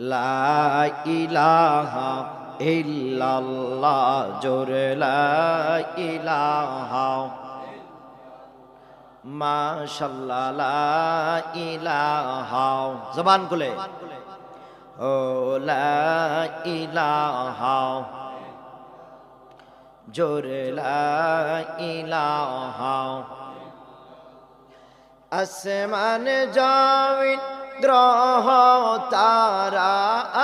লা ইলাহা ইল্লাল্লাহ, জোরে লা ইলাহা। মাশাল্লাহ ইলাহা। জবান খুলে। ও ইলাহা। জোরে ইলাহা। আসমান জমিন গ্রহ তারা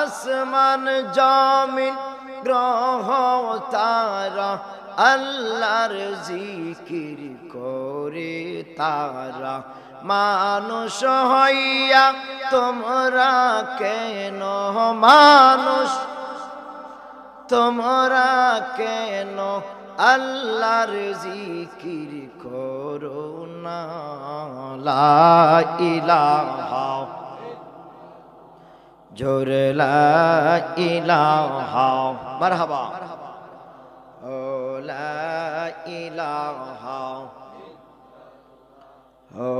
আসমান, জমিন, গ্রহ তারা আল্লাহর জিকির করে তারা। মানুষ হইয়া তোমরা কেন মানুষ? তোমরা কেন আল্লাহর জিকির করো না? ইলাহা জোরে ইলাহা, মারহাবা। ও লা ইলাহা, ও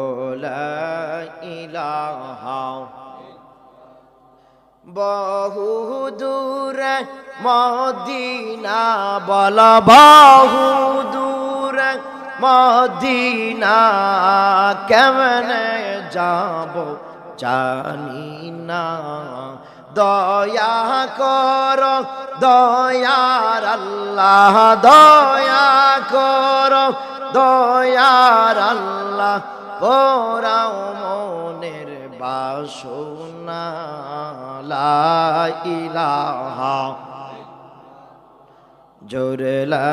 লা ইলাহা। বহু দূরে মদিনা বল বহু দূরে মদিনা কেমনে যাব? জানি না দয়া কর, দয়ার আল্লাহ, দয়া কর, দয়ার আল্লাহ পোরাও মনের বাসনা। লা ইলাহা, জোরে লা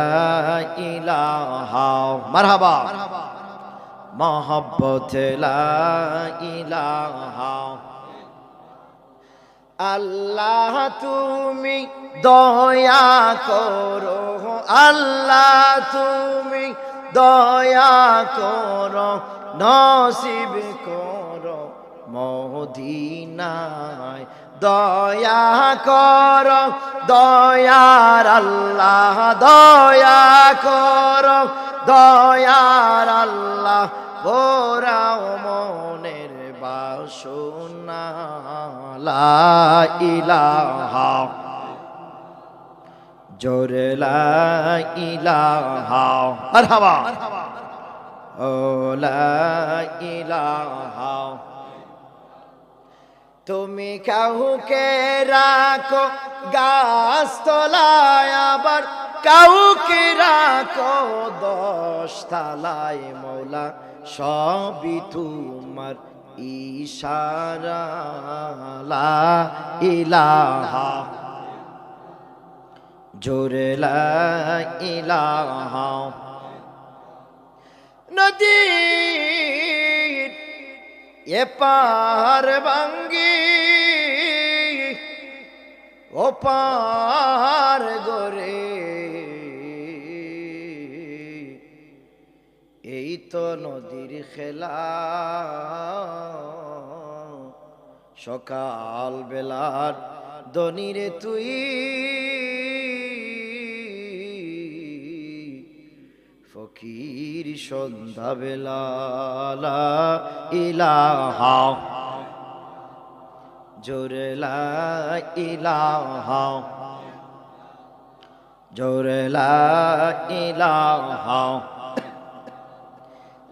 ইলাহা। মারহাবা। ইলাহা। আল্লাহ, তুমি দয়া করো। আল্লাহ, তুমি দয়া করো। নসিব করো মদিনায়। দয়া করো, দয়ার আল্লাহ, দয়া করো, দয়ার আল্লাহ। বোরাও মনের বাসনা, লা ইলাহা, জোরে লা ইলাহা। মারহাবা। ও লা ইলাহা। তুমি কাউকে রাখো গাছ তলায় আবার কাউকে রাখো দশ তালায় মৌলা সবই তোমার ইশারা লা ইলাহা। জোরে লা ইলাহা। নদী এপার ভাঙ্গি ও পার গোরে তো নদীর খেলা। সকাল বেলার দনিরে তুই। ফকির সন্ধ্যা বেলা লা ইলাহা। জোরে লা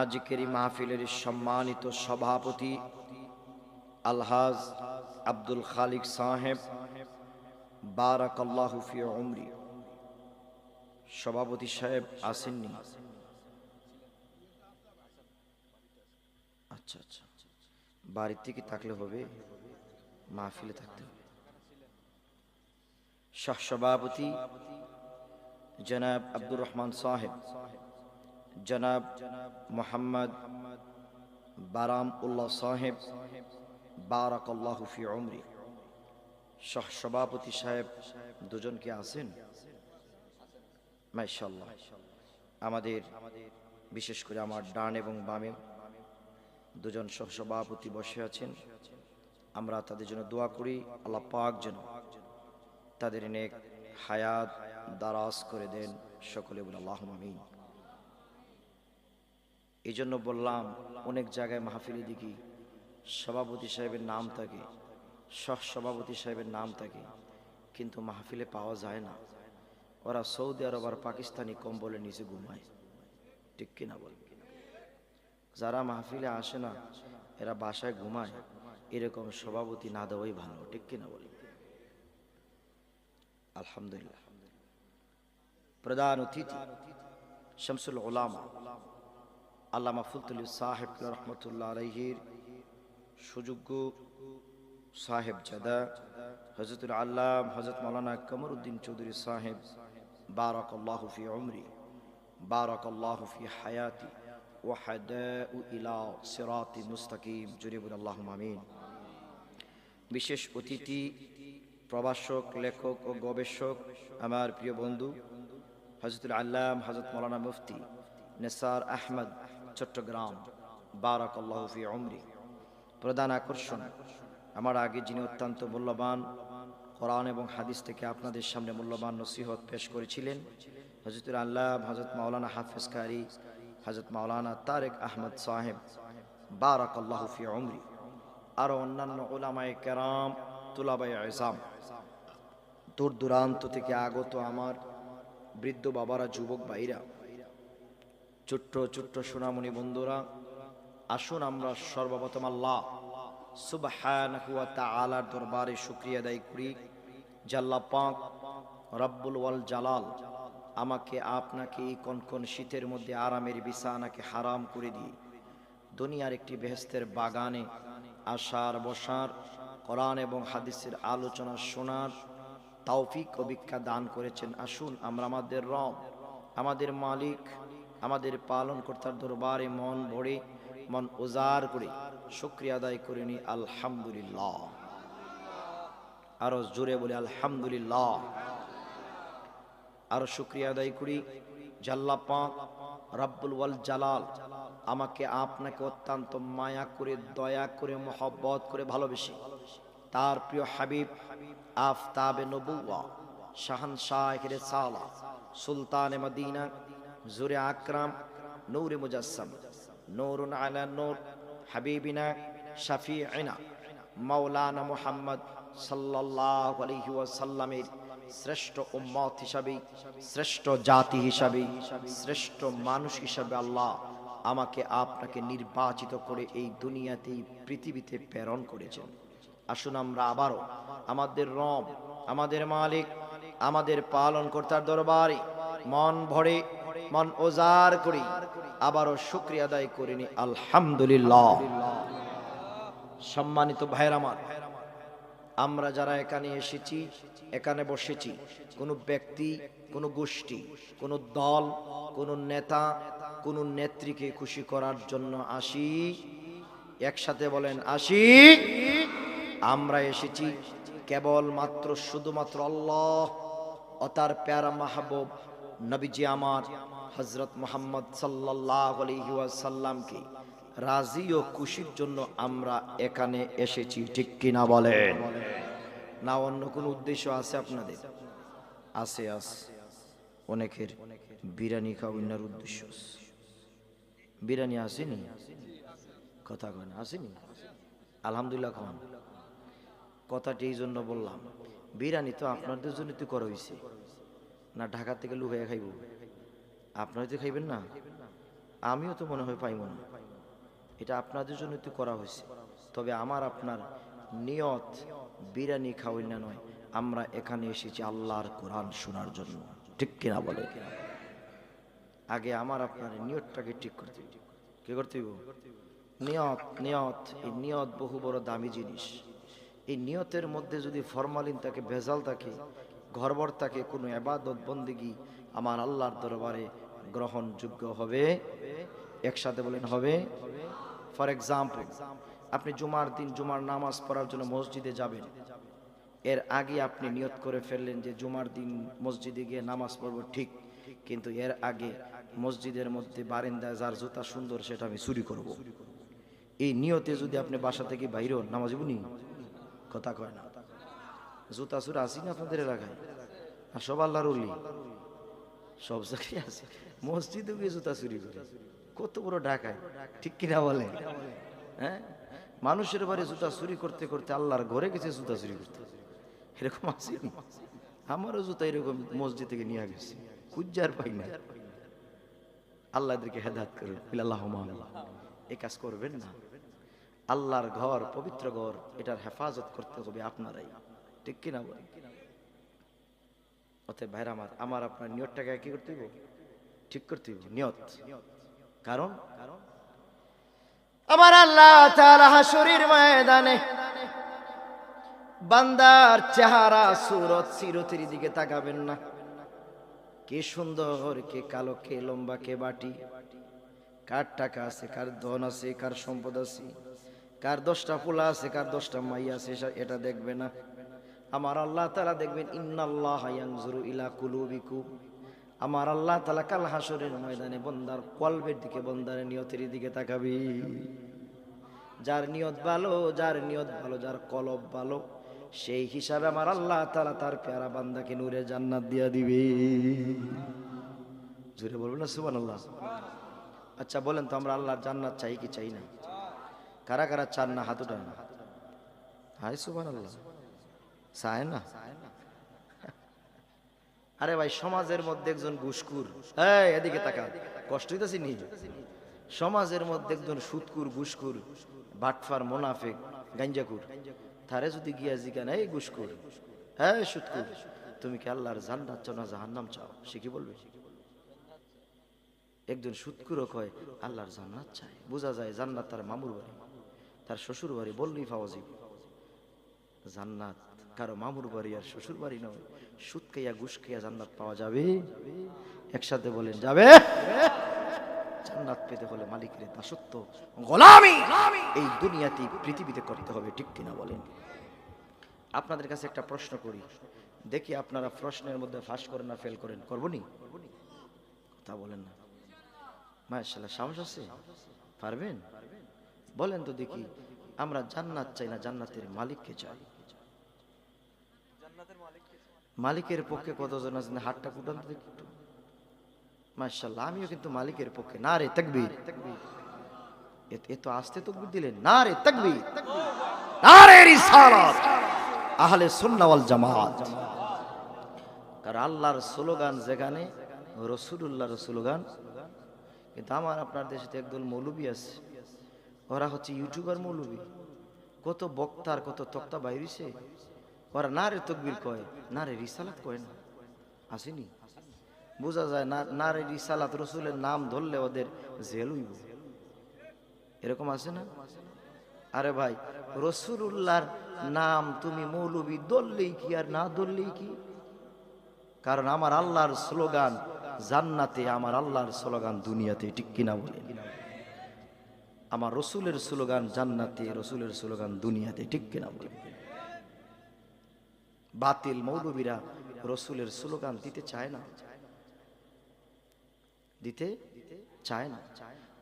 আজকের মাহফিলের সম্মানিত সভাপতি আলহাজ আব্দুল খালিক সাহেব, বারাকাল্লাহু ফি উমরি। সভাপতি সাহেব আসেননি। আচ্ছা আচ্ছা। বাড়ির থেকে থাকলে হবে, মাহফিলে থাকতে হবে। সহ সভাপতি জনাব আব্দুর রহমান সাহেব জনাব মোহাম্মদ বারাম উল্লাহ সাহেব, বারাকাল্লাহু ফি উমরি। সহ সভাপতি সাহেব দুজন কি আছেন? মাইশাল্লাহ আমাদের, বিশেষ করে আমার ডান এবং বামে দুজন সহ সভাপতি বসে আছেন। আমরা তাদের জন্য দোয়া করি, আল্লাহ পাক যেন তাদের নেক হায়াত দারাজ করে দেন সকলে বলে আল্লাহ আমিন। এই জন্য বললাম, অনেক জায়গায় মাহফিলে দেখি সভাপতি সাহেবের নাম থাকে, সহ সভাপতি সাহেবের নাম থাকে, কিন্তু মাহফিলে পাওয়া যায় না। ওরা সৌদি আরব আর পাকিস্তানি কম্বলের নিচে ঘুমায়। ঠিক কিনা বল? যারা মাহফিলে আসে না, এরা বাসায় ঘুমায়, এরকম সভাপতি না দেওয়াই ভালো। ঠিক কিনা বল? আলহামদুলিল্লাহ। প্রধান অতিথি, শামসুল ওলামা আল্লামা ফুলতুল সাহেব রহমতুল্লাহ আলহির সুযোগ্য সাহেব জাদা হজরতুল আল্লাহ হজরত মৌলানা কমরুদ্দিন চৌধুরী সাহেব বারক আল্লাহ ফি উমরি বারক আল্লাহ ফি হায়াতি ওয়াহাদা ইলা সিরাতি মুস্তাকিম। জুরিবুল আল্লাহ আমিন। বিশেষ অতিথি, প্রভাষক, লেখক ও গবেষক আমার প্রিয় বন্ধু হজরতুল আল্লাম হজরত মৌলানা মুফতি নেসার আহমদ চট্টগ্রাম। বারাক আল্লাহ ফি উমরি। প্রধান আকর্ষণ, আমার আগে যিনি অত্যন্ত মূল্যবান কোরআন এবং হাদিস থেকে আপনাদের সামনে মূল্যবান নসিহত পেশ করেছিলেন হজরতুল আল্লাহ হজরত মাওলানা হাফেজ কারি হজরত মাওলানা তারেক আহমদ সাহেব বারাক আল্লাহ ফি উমরি। আরও অন্যান্য ওলামায় কেরাম তুলাবাই আজাম দূর দূরান্ত থেকে আগত আমার বৃদ্ধ বাবারা, যুবক ভাইরা ছোট্ট ছোট্ট সোনামণি বন্ধুরা, আসুন আমরা সর্বপ্রথম আল্লাহ তাআলার দরবারে শুকরিয়া দায়ী করি। জাল্লা পাক রব্বুল ওয়াল জালাল আমাকে আপনাকে এই কনকন শীতের মধ্যে আরামের বিছানাকে হারাম করে দিয়ে দুনিয়ার একটি বেহেস্তের বাগানে আসার, বসার, কোরআন এবং হাদিসের আলোচনা শোনার তৌফিক ভিক্ষা দান করেছেন। আসুন আমরা আমাদের রব, আমাদের মালিক আমাদের পালন কর্তার দরবারে মন ভরে, মন উজাড় করে শুক্রিয়া আদায় করে নি, আলহামদুলিল্লাহ। আরও জোরে বলে আলহামদুলিল্লাহ। আরও শুক্রিয়া আদায় করি, জাল্লা পাক, রব্বুল ওয়াল জালাল, আমাকে আপনাকে অত্যন্ত মায়া করে, দয়া করে, মহব্বত করে ভালোবেসে। তার প্রিয় হাবিব, আফতাবে নবুয়া শাহান শাহের সালা সুলতান মদিনা জুরে আকরাম, নৌরে মুজাসসাম। নৌরুন আলা নূর, হাবিবিনা শাফিঈনা। মাওলানা মুহাম্মদ সাল্লাল্লাহু আলাইহি ওয়াসাল্লামের শ্রেষ্ঠ উম্মত হিসাবে, শ্রেষ্ঠ জাতি হিসাবে, শ্রেষ্ঠ মানুষ হিসাবে আল্লাহ আমাকে আপনাকে নির্বাচিত করে এই দুনিয়াতেই, পৃথিবীতে প্রেরণ করেছেন। আসুন আমরা আবারও আমাদের রব, আমাদের মালিক, আমাদের পালন কর্তার দরবারে মন ভরে মন ওজার করি, আবারও শুক্রিয়া আদায় করিনি আলহামদুলিল্লাহ। সম্মানিত ভাইয়ের আমার, আমরা যারা এখানে এসেছি, এখানে বসেছি, কোনো ব্যক্তি, কোনো গোষ্ঠী, কোনো দল, কোনো নেতা, কোনো নেত্রীকে খুশি করার জন্য আসি, একসাথে বলেন, আসি। আমরা এসেছি কেবল মাত্র শুধুমাত্র আল্লাহ ও তার প্যারা মাহবুব নবীজি আমার হজরত মোহাম্মদ সাল্লাহ আলহিউসাল্লামকে রাজি ও খুশির জন্য আমরা এখানে এসেছি, ঠিক কিনা বলেন? না, অন্য কোনো উদ্দেশ্য আছে আপনাদের? আছে আছে। অনেকের বিরিয়ানি খাওয়ার উদ্দেশ্য। বিরিয়ানি আসেনি? কথা কন আসেনি? আলহামদুলিল্লাহ খান কথাটি এই জন্য বললাম, বিরিয়ানি তো আপনাদের জন্য তো করা হয়েছে। না ঢাকা থেকে লুকাইয়া খাইব? আপনারা তো খাইবেন না, আমিও তো মনে হয় পাইব না। এটা আপনাদের জন্য তো করা হয়েছে। তবে আমার আপনার নিয়ত বিরিয়ানি খাওয়াই না নয়, আমরা এখানে এসেছি আল্লাহর কোরআন শোনার জন্য। ঠিক কিনা বলে? আগে আমার আপনার নিয়তটাকে ঠিক করতে। কি করতে নিয়ত নিয়ত, এই নিয়ত বহু বড় দামি জিনিস। এই নিয়তের মধ্যে যদি ফরমালিন থাকে, ভেজাল থাকে ঘরবর থাকে কোনো এবাদত বন্দিগি আমার আল্লাহর দরবারে গ্রহণযোগ্য হবে। একসাথে বলেন হবে। ফর এক্সাম্পল আপনি জুমার দিন জুমার নামাজ পড়ার জন্য মসজিদে যাবেন। এর আগে আপনি নিয়ত করে ফেললেন যে জুমার দিন মসজিদে গিয়ে নামাজ পড়ব ঠিক, কিন্তু এর আগে মসজিদের মধ্যে বারিন্দায় যার জুতা সুন্দর সেটা আমি চুরি করব। এই নিয়তে যদি আপনি বাসা থেকে বাইরে হন নামাজ বুনি কথা কয় না। জুতা চুরি আসি না আপনাদের এলাকায়? আর সব আল্লাহর উলি সব জায়গায় আছে। মসজিদে গিয়ে জুতা চুরি করে। কত বড় ঢাকায়। ঠিক কিনা বলে হ্যাঁ? মানুষের বাড়ি জুতা চুরি করতে করতে আল্লাহর ঘরে গেছে, জুতা চুরি করতে। এরকম আছে আমারও জুতা এরকম মসজিদ থেকে নিয়ে গেছি। কুজ্জার পাই না। আল্লাহ এদেরকে হেদাত করুন আল্লাহ এ কাজ করবেন না। আল্লাহর ঘর, পবিত্র ঘর, এটার হেফাজত করতে হবে আপনারাই। ঠিক কিনা বলেন? অতএব ভাইরা আমার আমার আপনার নিয়তটাকে কি করতে ঠিক করতে নিয়ত। কারণ? আমার আল্লাহ তাআলা হাসুরির ময়দানে বান্দার চেহারা, সুরত সিরতির দিকে তাকাবেন না। কে সুন্দর, কে কালো, কে লম্বা, কে বাটি। কার টাকা আছে, কার ধন আছে, কার সম্পদ আছে, কার দশটা পোলা আছে, কার দশটা মাই আছে এটা দেখবে না। আমার আল্লাহ তালা দেখবেন, ইন্নাল্লাহ ইয়ানজুরু ইলা কুলুবিকুম। আমার আল্লাহ তালা কাল হাসরের ময়দানে বন্দার কলবের দিকে, বন্দারের নিয়তের দিকে তাকাবি। যার নিয়ত ভালো, যার নিয়ত ভালো, যার কলব ভালো, সেই হিসাবে আমার আল্লাহ তালা তার পেয়ারা বান্দাকে নূরে জান্নাত দিয়া দিবে। জুড়ে বলবেন না সুবান আল্লাহ আচ্ছা বলেন তো আমরা আল্লাহর জান্নাত চাই কি চাই না? কারা কারা চান না হাত উঠান? হাই সুবান আল্লাহ চায় না? আরে ভাই, সমাজের মধ্যে একজন এই, এদিকে তাকা কষ্ট হইতেছি নি? সমাজের মধ্যে একজন সুৎকুর ঘুষকুর বাটফার, মোনাফেক গাঞ্জাকুর তারে যদি গিয়া জিগান, এই ঘুষকুর হ্যাঁ তুমি কি আল্লাহর জান্নাত চাও না জাহান্নাম চাও? সে কি বলবে? একজন সুৎকুরও কয়, আল্লাহর জান্নাত চায় বোঝা যায় জান্নাত তার মামুর বাড়ি। তার শ্বশুর বাড়ি বললেই পাওয়া যাবে জান্নাত কারও মামুর বাড়ি আর শ্বশুর বাড়ি নয় সুদ খাইয়া ঘুষ খাইয়া জান্নাত পাওয়া যাবে। একসাথে বলেন, যাবে? জান্নাত পেতে হলে মালিকের দাসত্ব, গোলামি। এই দুনিয়াতে পৃথিবীতে করতে হবে, ঠিক কিনা বলেন? আপনাদের কাছে একটা প্রশ্ন করি। দেখি আপনারা প্রশ্নের মধ্যে ফাঁস করেন না ফেল করেন করবনি তা বলেন না। মাশাল্লাহ সাহস আছে? পারবেন? বলেন তো দেখি, আমরা জান্নাত চাই না জান্নাতের মালিককে চাই। মালিকের পক্ষে কতজন আছেন? হাতটা কুটান তো দেখি একটু। মাশাল্লাহ আমিও কিন্তু মালিকের পক্ষে। না রে তাকবীর। এ- এ তো আসতে তকবীর দিলেন। না রে তাকবীর। না রে রিসালাত। আহলে সুন্নাহ ওয়াল জামাত। কারণ আল্লাহর স্লোগান যেখানে রসুলুল্লাহর স্লোগান। কিন্তু আমার আপনার দেশে তো একদল মৌলবী আছে। ওরা হচ্ছে ইউটিউবার মৌলবী। কত বক্তার কত তক্তা বাইরিছে। ওরা না রে তকবির কয় না রে রিসালাত কয় না? আসেনি। বোঝা যায় না না রে রিসালাত রসুলের নাম ধরলে ওদের জেল হইব। এরকম আছে না? আরে ভাই রসুল্লাহর নাম তুমি মৌলবি ধরলেই কি আর না ধরলেই কি? কারণ আমার আল্লাহর স্লোগান, জান্নাতে আমার আল্লাহর স্লোগান দুনিয়াতে, ঠিক কিনা বলে আমার রসুলের স্লোগান জান্নাতে, রসুলের স্লোগান দুনিয়াতে, ঠিক কিনা বলে বাতিল মৌলবীরা রসুলের স্লোগান দিতে চায় না। দিতে চায় না।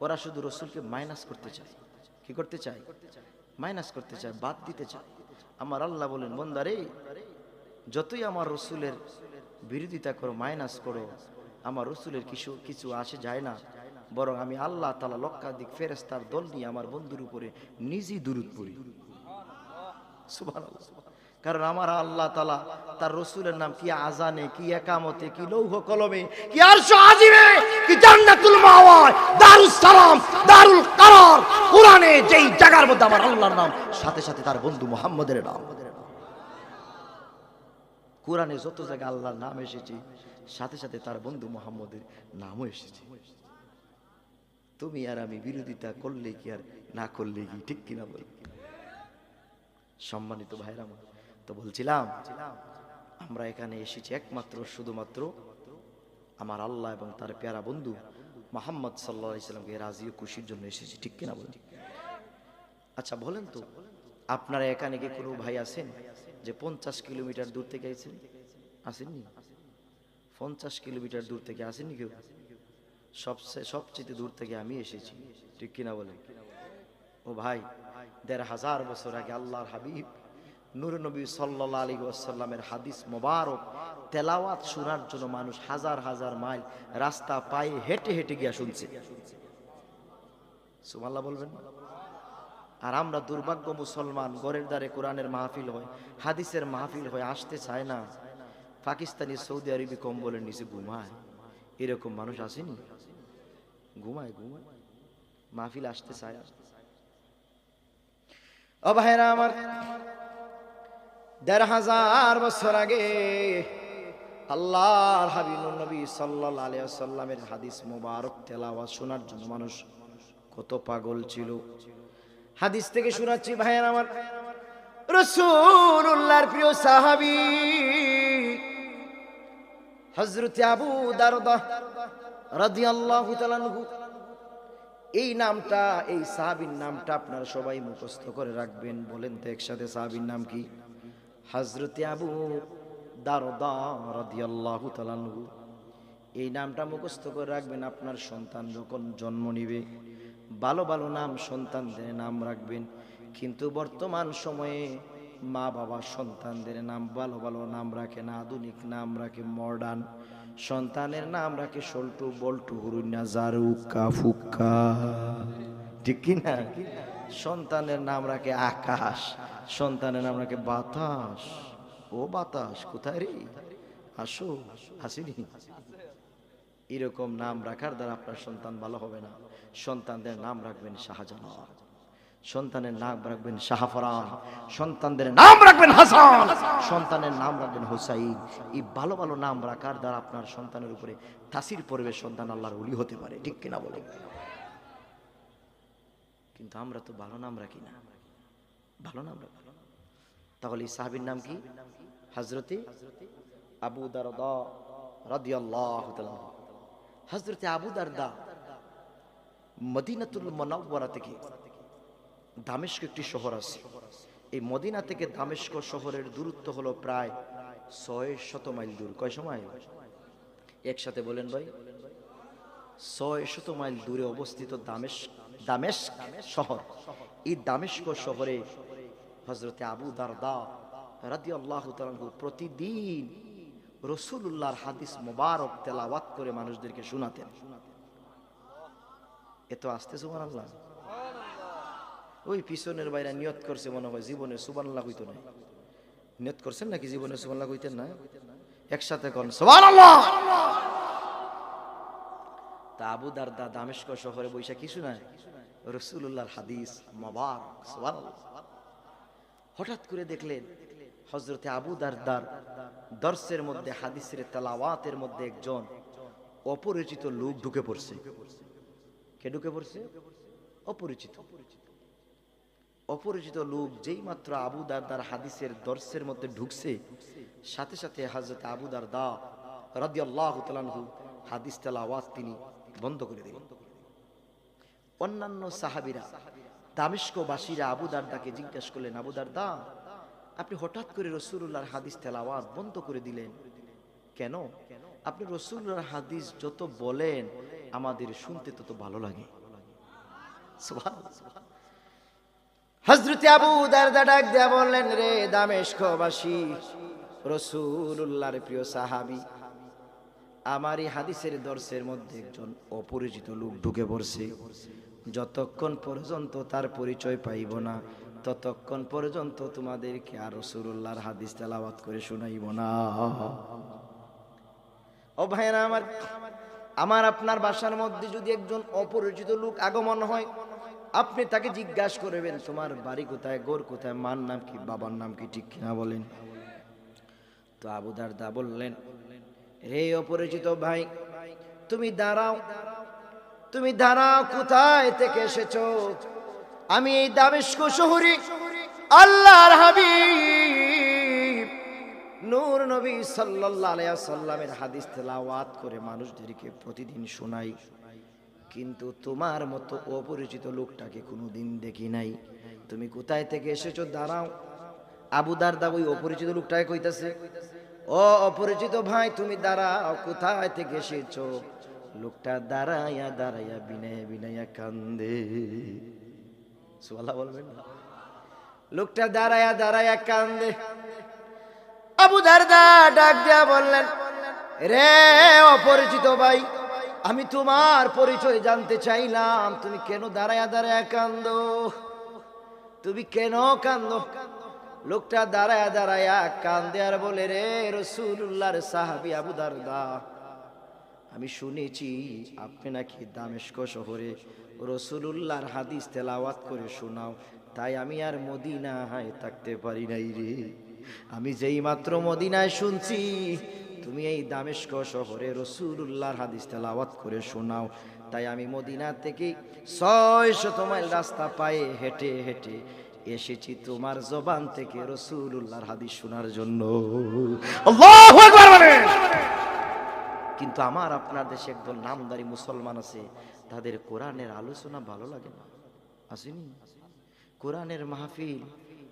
ওরা শুধু রসুলকে মাইনাস করতে চায়। কি করতে চায়? মাইনাস করতে চায়, বাদ দিতে চায়। আমার আল্লাহ বলেন, বন্দারে, যতই আমার রসুলের বিরোধিতা করো, মাইনাস করো, আমার রসুলের কিছু কিছু আসে যায় না। বরং আমি আল্লাহ তালা লক্ষাধিক ফেরেস্তার দল নিয়ে আমার বন্ধুর উপরে নিজেই দূরত পড়ি। কারণ আমার আল্লাহ তালা তার রসুলের নাম কি আজানে কি একামতে, কি লৌহ কলমে, কি আরশ আজিমে, কি জান্নাতুল মাওয়া দারুস সালাম, দারুল কারার, কোরআনে যেই জায়গার মধ্যে আমার আল্লাহর নাম, সাথে সাথে তার বন্ধু মুহাম্মদের নাম। কোরআনে যত জায়গায় আল্লাহর নাম এসেছে, সাথে সাথে তার বন্ধু মোহাম্মদের নামও এসেছে। তুমি আর আমি বিরোধিতা করলে কি আর না করলে কি, ঠিক কিনা বল? সম্মানিত ভাইরা আমার তো বলছিলাম, আমরা এখানে এসেছি একমাত্র, শুধুমাত্র আমার আল্লাহ এবং তার পেয়ারা বন্ধু মোহাম্মদ সাল্লাহ ইসলামকে রাজি ও খুশির জন্য এসেছি, ঠিক কিনা বলেন? আচ্ছা বলেন তো, আপনারা এখানে কি কোনো ভাই আছেন যে পঞ্চাশ কিলোমিটার দূর থেকে আইছেন আসেননি? পঞ্চাশ কিলোমিটার দূর থেকে আসেননি কেউ? সবচেয়ে সবচেয়ে দূর থেকে আমি এসেছি, ঠিক কিনা বলে ও ভাই, দেড় হাজার বছর আগে আল্লাহর হাবিব নবী সাল্লাহ আলী ওয়াসাল্লামের হাদিস মোবারক, তেলাওয়াত শোনার জন্য মানুষ হাজার হাজার মাইল রাস্তা পায়ে হেঁটে হেঁটে গিয়া শুনছে। সুমাল্লাহ বলবেন? আর আমরা দুর্ভাগ্য মুসলমান গড়ের দ্বারে কোরআনের মাহফিল হয়, হাদিসের মাহফিল হয়, আসতে চায় না। পাকিস্তানি সৌদি আরবি কম্বলের নিচে ঘুমায়। এরকম মানুষ আসেনি? ঘুমায় ঘুমায়। মাহফিল আসতে চায় না। ও ভাইরা আমার দেড় হাজার বছর আগে আল্লাহর হাবিবুর নবী সাল্লাল্লাহু আলাইহি সাল্লামের হাদিস মোবারক তেলাওয়াত শোনার জন্য মানুষ কত পাগল ছিল। হাদিস থেকে শোনাচ্ছি, ভাইয়ের আমার। রসুল্লাহর প্রিয় সাহাবি হজরত আবু দারদা রাদিয়াল্লাহু তাআলা আনহু, এই নামটা, এই সাহাবীর নামটা আপনারা সবাই মুখস্থ করে রাখবেন। বলেন তো একসাথে সাহাবীর নাম কি? হজরতে আবু দারদা রাদিয়াল্লাহু তাআলা আনহু, এই নামটা মুখস্থ করে রাখবেন, আপনার সন্তান যখন জন্ম নিবে, ভালো ভালো নাম সন্তানদের নাম রাখবেন, কিন্তু বর্তমান সময়ে মা বাবা সন্তানদের নাম, ভালো ভালো নাম রাখে না, আধুনিক নাম রাখে মডার্ন সন্তানের নাম রাখে সল্টু, বল্টু, হুরুন্না জারুকা ফুক্কা। ঠিক কি না সন্তানের নাম রাখে আকাশ, সন্তানের নাম রাখে বাতাস। ও বাতাস, কোথায় রে? আসো আসিনি এরকম নাম রাখার দ্বারা আপনার সন্তান ভালো হবে না। সন্তানদের নাম রাখবেন শাহজালাল। সন্তানের নাম রাখবেন শাহফরান। সন্তানদের নাম রাখবেন হাসান। সন্তানের নাম রাখবেন হুসাইন। এই ভালো ভালো নাম রাখার দ্বারা আপনার সন্তানের উপরে তাসির পড়বে, সন্তান আল্লাহর উলি হতে পারে। ঠিক কিনা বলে কিন্তু আমরা তো ভালো নাম রাখি না। ভালো নাম রাখি। তাহলে এই সাহাবীর নাম কি? হজরতে আবু দারদা রাদিয়াল্লাহু তাআলা হজরতে আবু দারদা মদিনাতুল মনাওয়ারা থেকে দামেস্ক একটি শহর আছে। এই মদিনা থেকে দামেস্ক শহরের দূরত্ব হলো প্রায় ছয় শত মাইল দূর। কয় সময়? একসাথে বলেন ভাই। ছয় শত মাইল দূরে অবস্থিত দামেশ দামেস্ক শহর। এই দামেস্ক শহরে হজরতে আবু দারদা রাদি আল্লাহ প্রতিদিন রসুল্লাহর হাদিস মোবারক তেলাওয়াত করে মানুষদেরকে শোনাতেন। এত আসতে সুবান আল্লাহ ওই পিছনের বাইরে নিয়ত করছে মনে হয় জীবনে সুবান আল্লাহ হইতো না নিয়ত করছেন নাকি জীবনে সুবান আল্লাহ হইতেন না? একসাথে কন সুবান আল্লাহ তা আবু দারদা দামেস্ক শহরে বৈশা কিছু নাই। রসুল্লাহর হাদিস হঠাৎ করে দেখলেন হজরতে আবু দারদার দর্শের মধ্যে, হাদিসের তেলাওয়াতের মধ্যে একজন অপরিচিত লোক ঢুকে পড়ছে। কে ঢুকে পড়ছে? অপরিচিত। অপরিচিত লোক যেই মাত্র আবু দারদার হাদিসের দর্শের মধ্যে ঢুকছে, সাথে সাথে হাজরত আবু দারদা রাদি আল্লাহ হাদিস তেলাওয়াত তিনি বন্ধ করে দিলেন অন্যান্য সাহাবিরা, দামেস্কবাসীরা আবু দারদাকে জিজ্ঞেস করলেন, আবু দারদা, আপনি হঠাৎ করে রসুল্লাহর হাদিস তেলাওয়াত বন্ধ করে দিলেন কেন? আপনি রসুল্লাহর হাদিস যত বলেন, আমাদের শুনতে তত ভালো লাগে। হজরত আবু দারদা ডাক দেয়া বললেন, রে দামেস্কবাসী রসুল্লাহর প্রিয় সাহাবি আমার এই হাদিসের দর্শের মধ্যে একজন অপরিচিত লোক ঢুকে পড়ছে। যতক্ষণ পর্যন্ত তার পরিচয় পাইব না, ততক্ষণ পর্যন্ত তোমাদেরকে আর রসুল্লাহর হাদিস তেলাওয়াত করে শোনাইব না। ও ভাইরা আমার আমার আপনার বাসার মধ্যে যদি একজন অপরিচিত লোক আগমন হয়, আপনি তাকে জিজ্ঞাসা করবেন, তোমার বাড়ি কোথায়? গোর কোথায়? মার নাম কি? বাবার নাম কি? ঠিক কিনা বলেন? তো আবু দারদা বললেন হে অপরিচিত ভাই, তুমি দাঁড়াও তুমি দাঁড়াও, কোথায় থেকে এসেছ? আমি এই দামেস্ক শহরে আল্লাহর হাবিব। নূর নবী সাল্লাল্লাহু আলাইহি সাল্লামের হাদিস তেলাওয়াত করে মানুষদেরকে প্রতিদিন শোনাই। কিন্তু তোমার মতো অপরিচিত লোকটাকে কোনোদিন দেখি নাই। তুমি কোথায় থেকে এসেছ? দাঁড়াও। আবু দারদা ওই অপরিচিত লোকটাকে কইতাছে ও অপরিচিত ভাই, তুমি দাঁড়াও, কোথায় থেকে এসেছ? লোকটা দাঁড়াইয়া দাঁড়াইয়া বিনাইয়া বিনাইয়া কান্দে। সুবহানাল্লাহ বলবেন না? লোকটা দাঁড়াইয়া দাঁড়াইয়া কান্দে। আবু দারদা ডাক দিয়া বললেন, রে অপরিচিত ভাই, আমি তোমার পরিচয় জানতে চাইলাম, তুমি কেন দাঁড়ায়া দাঁড়ায়া কান্দো? তুমি কেন কান্দো? লোকটা দাঁড়ায়া দাঁড়ায়া কান্দে আর বলে, রে রসুল্লাহর সাহাবি আবু দারদা, আমি শুনেছি আপনি নাকি দামেস্ক শহরে রসুলুল্লাহর হাদিস তেলাওয়াত করে শোনাও, তাই আমি আর মদিনায় থাকতে পারি নাই রে। আমি যেই মাত্র মদিনায় শুনছি, তুমি এই দামেস্ক শহরে রসুলুল্লাহর হাদিস তেলাওয়াত করে শোনাও, তাই আমি মদিনা থেকে ছয় শত মাইল রাস্তা পায়ে হেঁটে হেঁটে এসেছি তোমার জবান থেকে রসুলুল্লাহর হাদিস শোনার জন্য। কিন্তু আমার আপনার দেশে একদল নামদারি মুসলমান আছে তাদের কোরআনের আলোচনা ভালো লাগে না? আসেনি? কোরআনের মাহফিল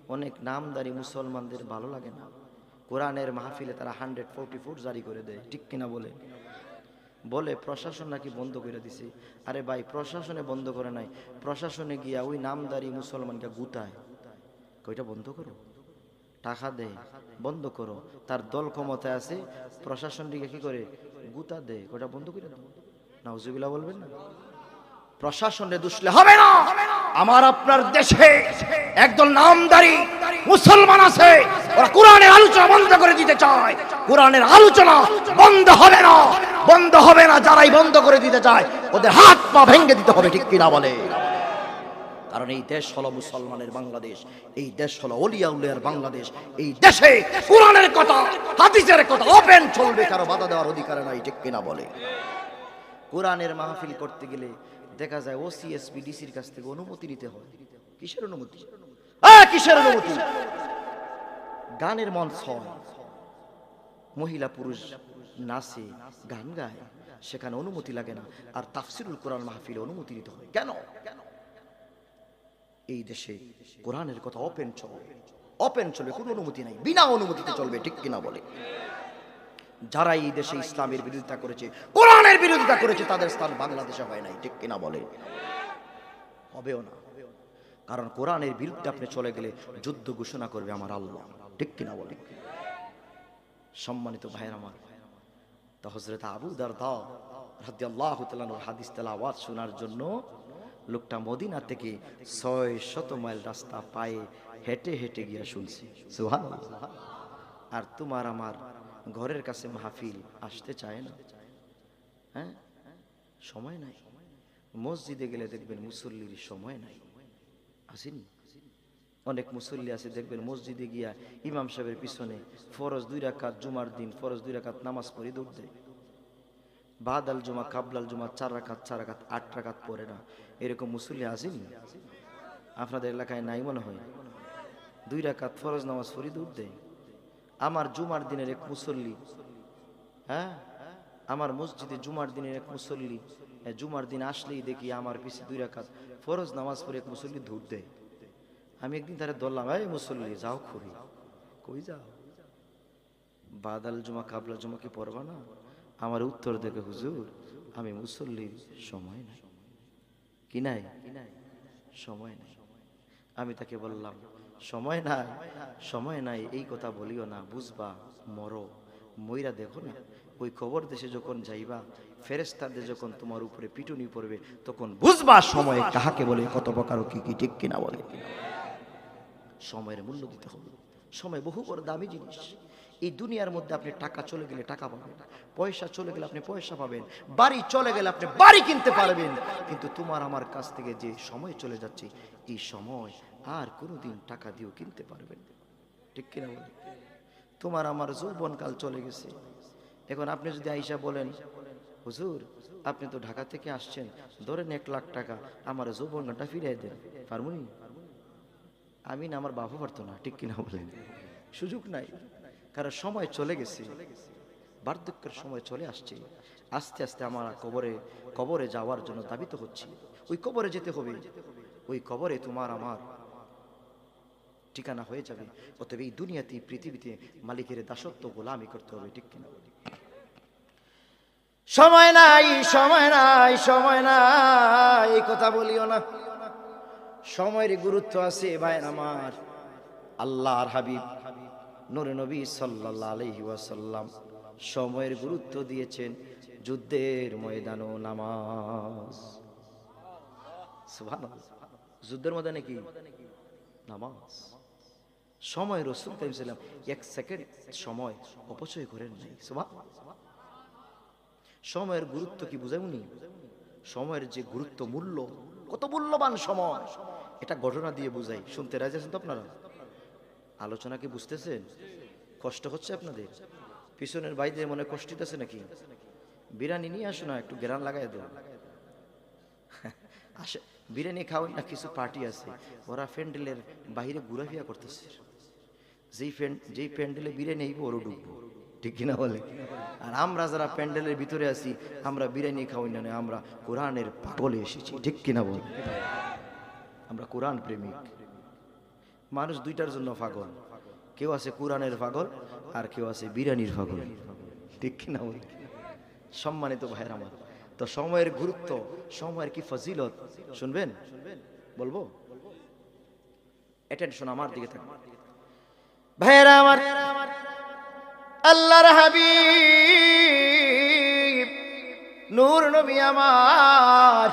অনেক নামদারি মুসলমানদের ভালো লাগে না? কোরআনের মাহফিলে তারা হান্ড্রেড ফোরটি ফোর জারি করে দেয় ঠিক কিনা বলে? বলে, প্রশাসন নাকি বন্ধ করে দিছে? আরে ভাই, প্রশাসনে বন্ধ করে নাই। প্রশাসনে গিয়া ওই নামদারি মুসলমানকে গুতায়। কইটা বন্ধ করো? টাকা দেয় বন্ধ করো। তার দল ক্ষমতায় আছে, প্রশাসন দিকে কি করে? গুতা দেয় ওটা বন্ধ করে দাও। নাউজুবিল্লাহ বলবেন না? প্রশাসনে দুষলে হবে না। আমার আপনার দেশে একদল নামদারি মুসলমান আছে ওরা কোরআনের আলোচনা বন্ধ করে দিতে চায়। কোরআনের আলোচনা বন্ধ হবে না। বন্ধ হবে না, যারাই বন্ধ করে দিতে চায়, ওদের হাত পা ভেঙে দিতে হবে, ঠিক কিনা বলে? কারণ এই দেশ হলো মুসলমানের বাংলাদেশ, এই দেশ হলো অলিয়া উলিয়ার বাংলাদেশ, এই দেশে কোরআনের কথা, হাদিসের কথা ওপেন চলবে, কারও বাধা দেওয়ার অধিকার নাই, ঠিক কিনা বলে? কোরআনের মাহফিল করতে গেলে দেখা যায় ওসি এসপি ডিসির কাছ থেকে অনুমতি নিতে হয়। কিসের অনুমতি? কিসের অনুমতি? গানের মঞ্চ। মহিলা পুরুষ নাচে, গান গায়, সেখানে অনুমতি লাগে না। আর তাফসিরুল কোরআন মাহফিলে অনুমতি নিতে হয়। কেন? এই দেশে কোরআনের কথা ওপেন চলবে ওপেন চলবে কোনো অনুমতি নাই। বিনা অনুমতিতে চলবে, ঠিক কিনা বলে। যারা এই দেশে ইসলামের বিরোধিতা করেছে, কোরআনের বিরোধিতা করেছে, তাদের স্থান বাংলাদেশে হয় নাই, ঠিক কিনা বলে। হবেও না। কারণ কোরআনের বিরুদ্ধে আপনি চলে গেলে যুদ্ধ ঘোষণা করবে আমার আল্লাহ। ঠিক কিনা বলে? সম্মানিত ভাইয়ের আমার, তো হজরত আবু দারদা রাদিয়াল্লাহু তাআলার হাদিস তেলাওয়াত শোনার জন্য লোকটা মদিনা থেকে ছয় শত মাইল রাস্তা পায়ে হেঁটে হেঁটে গিয়া শুনছি। আর তোমার আমার ঘরের কাছে মাহফিল আসতে চায় না? হ্যাঁ? সময় নাই। মসজিদে গেলে দেখবেন মুসল্লির সময় নাই। আসেনি? অনেক মুসল্লি আছে, দেখবেন মসজিদে গিয়া ইমাম সাহেবের পিছনে ফরজ দুই রাকাত জুমার দিন, ফরজ দুই রাকাত নামাজ পড়ে দৌড় বাদাল জুমা, কাবলাল জুমা চার রাকাত চার রাকাত, আট রাকাত পড়ে না। এরকম মুসল্লি আসেনি? আপনাদের এলাকায় নাই মনে হয়? দুই রাকাত ফরজ নামাজ পড়ে দৌড় আমার জুমার দিনের এক মুসল্লি হ্যাঁ? আমার মসজিদে জুমার দিনের এক মুসল্লি জুমার দিন আসলেই দেখি আমার পিছে দুই রাকাত ফরজ নামাজ পড়ে এক মুসল্লি ধূর দেয়। আমি একদিন তারা ধরলাম, এই মুসল্লি, যাও খুবই। কই যাও? বাদাল জুমা, কাবলা জুমা কি পড়বা না? আমার উত্তর দেখে, হুজুর, আমি মুসল্লির সময় নাই। কি নাই? সময় নাই। আমি তাকে বললাম, সময় নাই সময় নাই, এই কথা বলিও না, বুঝবা, মরো। মইরা দেখো না, ওই খবর দেশে যখন যাইবা ফেরেস্তাদের যখন তোমার উপরে পিটুনি পড়বে, তখন বুঝবা সময় কাহাকে বলে, কত প্রকার কি কি ঠিক কিনা বলে। সময়ের মূল্য দিতে হবে। সময় বহু বড় দামি জিনিস। এই দুনিয়ার মধ্যে আপনি টাকা চলে গেলে টাকা পাবেন। পয়সা চলে গেলে আপনি পয়সা পাবেন। বাড়ি চলে গেলে আপনি বাড়ি কিনতে পারবেন। কিন্তু তোমার আমার কাছ থেকে যে সময় চলে যাচ্ছে, এই সময় আর কোনোদিন টাকা দিয়েও কিনতে পারবেন ঠিক কিনা বলেন তোমার আমার যৌবনকাল চলে গেছে। এখন আপনি যদি আইসা বলেন, হুজুর, আপনি তো ঢাকা থেকে আসছেন, ধরেন এক লাখ টাকা, আমার যৌবনটা ফিরিয়ে দেন। পারমুনি আমি না, আমার বাবা পারতো না, ঠিক কিনা বলেন। সুযোগ নাই। কারণ সময় চলে গেছে। বার্ধক্যের সময় চলে আসছে। আস্তে আস্তে আমার কবরে কবরে যাওয়ার জন্য দাবিত হচ্ছে। ওই কবরে যেতে হবে। ওই কবরে তোমার আমার ঠিকানা হয়ে যাবে। অতএব এই দুনিয়াতে পৃথিবীতে মালিকের দাসত্ব গোলামি করতে হবে, ঠিক কিনা সময় নাই সময় নাই সময় নাই, এই কথা বলিও না। সময়ের গুরুত্ব আছে ভাইয়ের আমার। আল্লাহর হাবিব, নূরে নবী ওয়াসাল্লাম সময়ের গুরুত্ব দিয়েছেন যুদ্ধের ময়দান ও নামাজ যুদ্ধের ময়দানে কি? নামাজ। সময় রসুল তাইম এক সেকেন্ড সময় অপচয় করেন নাই। সময়ের গুরুত্ব কি বুঝাউনি সময়ের যে গুরুত্ব মূল্য, কত মূল্যবান সময়। এটা ঘটনা দিয়ে বুঝাই। শুনতে রাজি আছেন তো আপনারা? আলোচনা কি বুঝতেছেন? কষ্ট হচ্ছে আপনাদের? পিছনের বাইদের মনে কষ্ট আছে নাকি? বিরিয়ানি নিয়ে আসো না, একটু গেরান লাগাই দেন আসে, বিরিয়ানি খাওয়াই না কিছু পার্টি আছে। ওরা প্যান্ডেলের বাইরে ঘুরাফিয়া করতেছে। যেই প্যান্ড যেই প্যান্ডেলে বিরিয়ানি আইব, ওরও ঢুকবো। ঠিক কিনা বলে? আর আমরা যারা প্যান্ডেলের ভিতরে আছি, আমরা বিরিয়ানি খাওয়াই না আমরা কোরআনের পাগলে এসেছি। ঠিক কিনা বল? আমরা কোরআন প্রেমিক। মানুষ দুইটার জন্য পাগল। কেউ আছে কোরআনের পাগল আর কেউ আছে বিরিয়ানির পাগল। ঠিক কিনা বল? সম্মানিত ভাইয়ের আমার, তো সময়ের গুরুত্ব, সময়ের কি ফজিলত, শুনবেন? বলব? অ্যাটেনশন আমার দিকে থাকবে। ভাইয়েরা আমার, আল্লাহর হাবিব, নূর নবী আমার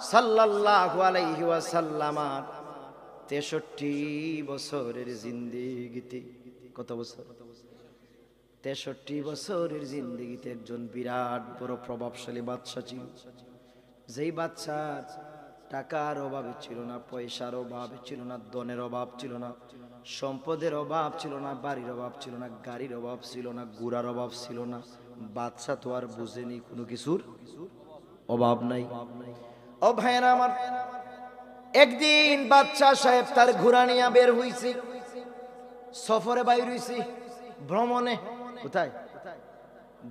63 বছরের জিন্দেগিতে, কত বছর? তেষট্টি বছরের জিন্দগিতে একজন বিরাট বড় প্রভাবশালী বাদশা ছিল। যেই বাচ্চার টাকার অভাবে ছিল না, পয়সার অভাবে ছিল না, ধনের অভাব ছিল না, সম্পদের অভাব ছিল না, বাড়ির অভাব ছিল না, গাড়ির অভাব ছিল না গুড়ার অভাব ছিল না বাচ্চা তো আর বুঝেনি কোনো কিছুর অভাব নাই। ও ভাইয়েরা আমার, একদিন বাচ্চা সাহেব তার ঘোড়া নিয়ে বের হইছি। সফরে বাইর হইছি, ভ্রমণে। কোথায়?